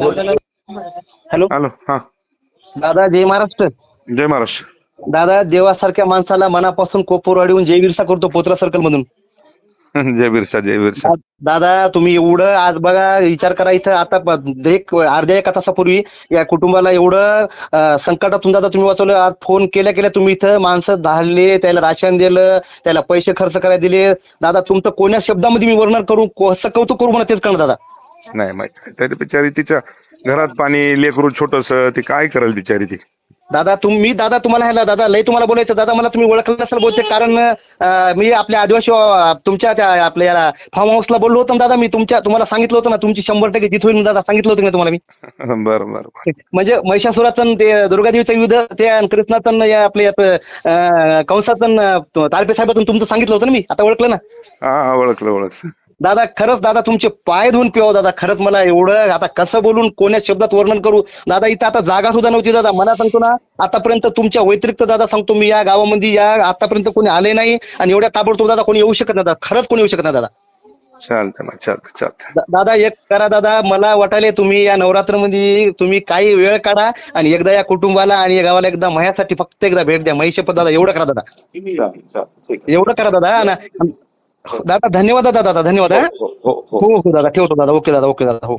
Hello? Hello हा. दादा जय महाराष्ट्र. जय महाराष्ट्र. दादा देवासारख्या माणसाला मनापासून कोपरवाडीहून जय विरसा करतो पोत्रा सर्कल मधून. जय बिरसा जय बिरसा. दादा तुम्ही एवढं आज बघा विचार करा इथं. आता प- एक अर्ध्या एका तासापूर्वी या कुटुंबाला एवढं अं, संकटातून दादा तुम्ही वाचवलं. आज फोन केल्या केल्या तुम्ही इथं माणसं धाडले त्याला राशन दिलं त्याला पैसे खर्च करायला दिले. दादा तुमचं कोण्या शब्दामध्ये मी वर्णन करू? कसं कौतुक करू मला तेच कळलं दादा. नाही माहिती. तरी बिचारी तिच्या घरात पाणी लेकरू छोटस ती काय करेल बिचारी ती? दादा तुम्ही दादा तुम्हाला ह्याला दादा लय तुम्हाला बोलायचं. दादा मला तुम्ही ओळखलं नसेल बोलते कारण अं, मी आपल्या आदिवासी अं, तुमच्या त्या आपल्या याला फार्म हाऊसला बोललो होतो ना दादा मी तुमच्या तुम्हाला सांगितलं होतं ना तुमची शंभर टक्के जित होईल दादा सांगितलं होतं ना तुम्हाला मी. बरं बरं बरं. म्हणजे महिषासुराचं आणि ते दुर्गादेवीचं युद्ध ते आणि कृष्णाचं आणि या आपल्या यात अं, अं, तारपे साहेबातून तुमचं सांगितलं होतं ना मी. आता ओळखलं ना? हा हा ओळखलं ओळखलं. दादा खरंच दादा तुमचे पाय धुवून पिवा दादा. खरंच मला एवढं आता कसं बोलून कोण्या शब्दात वर्णन करू? दादा इथं आता जागा सुद्धा नव्हती दादा. मला सांगतो ना आतापर्यंत तुमच्या व्यतिरिक्त दादा सांगतो मी या गावामध्ये या आतापर्यंत कोणी आले नाही आणि एवढ्या ताबडतोब दादा कोणी येऊ शकत नाही दादा. खरंच कोणी येऊ शकत नाही दादा. चालतं ना चालतं दादा एक करा दादा. मला वाटायले तुम्ही या नवरात्रमध्ये तुम्ही काही वेळ काढा आणि एकदा या कुटुंबाला आणि या गावाला एकदा माझ्यासाठी फक्त एकदा भेट द्या. महिषपत दादा एवढं करा दादा. चालेल चालेल ठीक आहे. एवढं करा दादा. आणि- दादा धन्यवाद दादा दादा धन्यवाद हा. हो हो हो. हो दादा ठेवतो दादा. ओके दादा ओके दादा हो.